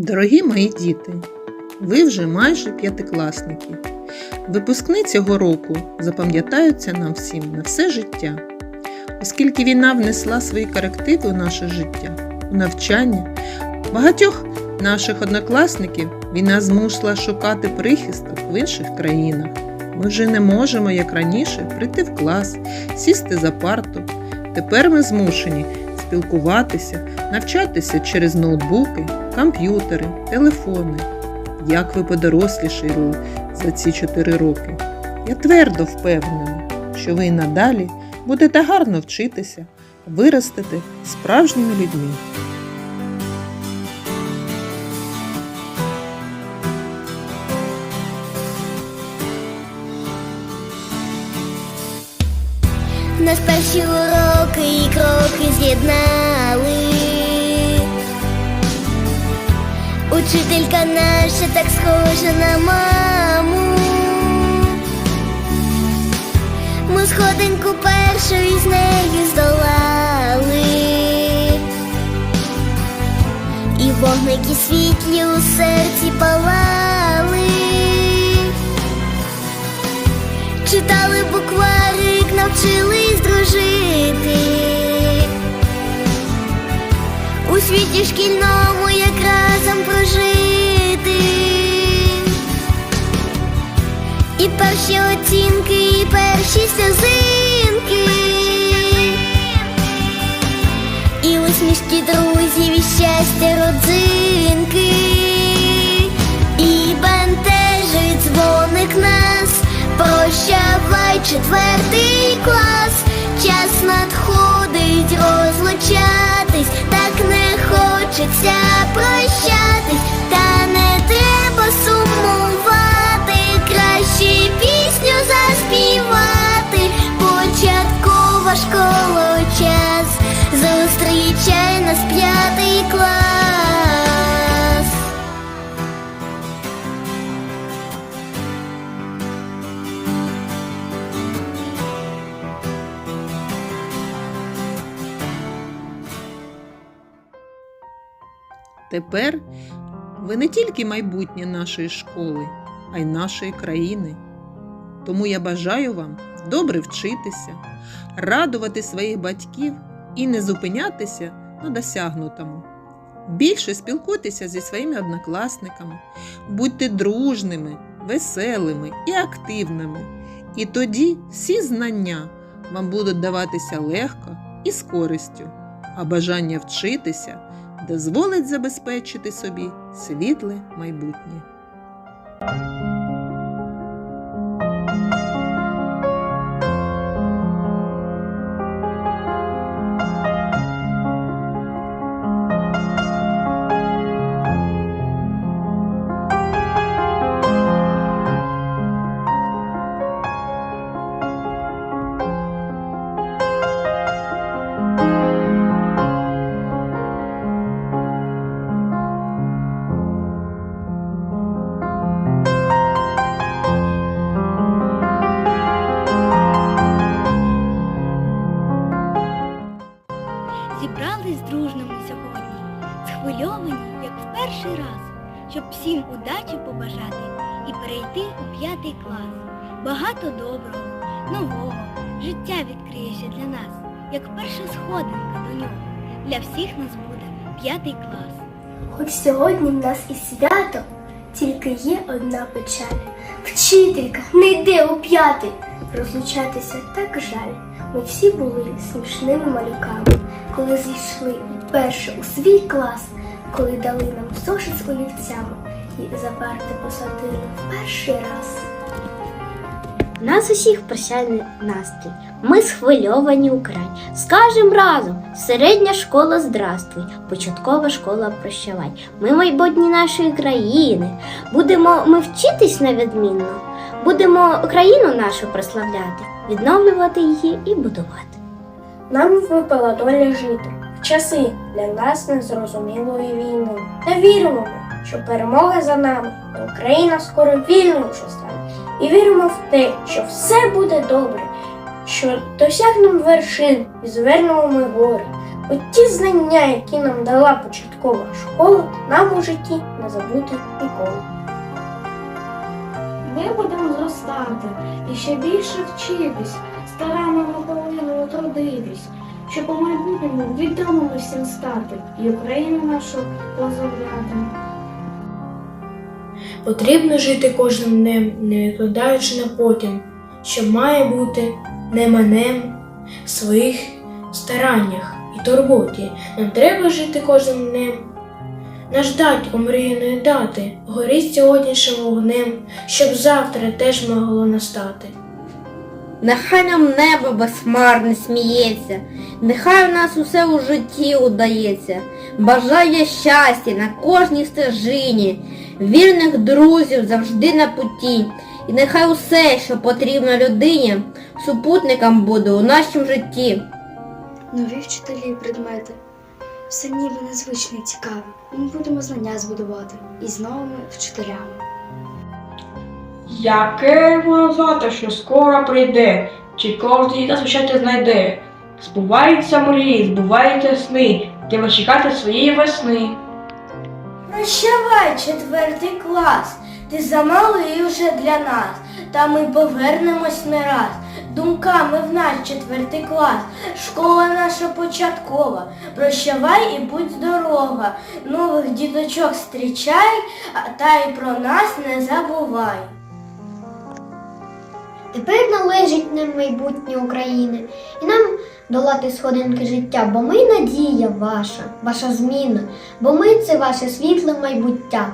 Дорогі мої діти, ви вже майже п'ятикласники. Випускни цього року запам'ятаються нам всім на все життя, оскільки війна внесла свої корективи у наше життя, у навчання. Багатьох наших однокласників війна змусила шукати прихисток в інших країнах. Ми вже не можемо, як раніше, прийти в клас, сісти за парту. Тепер ми змушені спілкуватися, навчатися через ноутбуки, комп'ютери, телефони. Як ви подорослішали за ці чотири роки? Я твердо впевнена, що ви надалі будете гарно вчитися, виростете справжніми людьми. Нас перші уроки і кроки з'єднали. Учителька наша так схожа на маму. Ми сходинку першу із нею здолали. І вогники світлі у серці палали. Читали букварик, навчились дружити. У світі шкільному як разом прожити. І перші оцінки, і перші сльозинки. І усмішки друзів, і щастя родзинки. І бентежить дзвоник нас. Прощавай четвертий клас, Тепер ви не тільки майбутнє нашої школи, а й нашої країни. Тому я бажаю вам добре вчитися, радувати своїх батьків і не зупинятися на досягнутому. Більше спілкуйтеся зі своїми однокласниками, будьте дружними, веселими і активними. І тоді всі знання вам будуть даватися легко і з користю, а бажання вчитися дозволить забезпечити собі світле майбутнє. Зібрались дружно ми сьогодні, схвильовані, як в перший раз, щоб всім удачі побажати і перейти у п'ятий клас. Багато доброго, нового життя відкриється для нас, як перша сходинка до нього. Для всіх нас буде п'ятий клас. Хоч сьогодні в нас і свято, тільки є одна печаль. Вчителька не йде у п'ятий. Розлучатися так жаль. Ми всі були смішними малюками, коли зійшли вперше у свій клас, коли дали нам зошит з олівцями і за парти посадили в перший раз. Нас усіх прощальний настрій. Ми схвильовані украй. Скажем разом: середня школа здравствуй, початкова школа прощавай. Ми майбутні нашої країни. Будемо ми вчитись невідмінно. Будемо країну нашу прославляти, відновлювати її і будувати. Нам випала доля жити в часи для нас незрозумілої війни. Та віримо що перемога за нами, і Україна скоро вільною стане. І віримо в те, що все буде добре, що досягнемо вершин і звернемо ми гори. От ті знання, які нам дала початкова школа, нам у житті не забути ніколи. Ми будемо зростати і ще більше вчитись, старанно наполегливо трудитись, щоб у майбутньому відомими всім стати і Україну нашу позовляти. Потрібно жити кожним днем, не відкладаючи на потім, що має бути не манем в своїх стараннях і турботі. Нам треба жити кожним днем. Не ждать омріяної дати, горіть сьогоднішнім вогнем, щоб завтра теж могло настати. Нехай нам небо безхмарне сміється, нехай у нас усе у житті удається. Бажаю щастя на кожній стежині, вірних друзів завжди на путі. І нехай усе, що потрібно людині, супутникам буде у нашому житті. Нові вчителі і предмети. Все ніби незвичне і цікаве. Ми будемо знання збудувати із новими вчителями. Яке воно звати, що скоро прийде, чи кожен нас вчати знайде. Збуваються мрії, збуваються сни, треба чекати своєї весни. Прощавай, четвертий клас, ти замалий уже для нас, та ми повернемось не раз. Думками в наш четвертий клас, школа наша початкова. Прощавай і будь здорова, нових діточок зустрічай, та й про нас не забувай. Тепер належить нам майбутнє України і нам долати сходинки життя, бо ми надія ваша, ваша зміна, бо ми це ваше світле майбуття.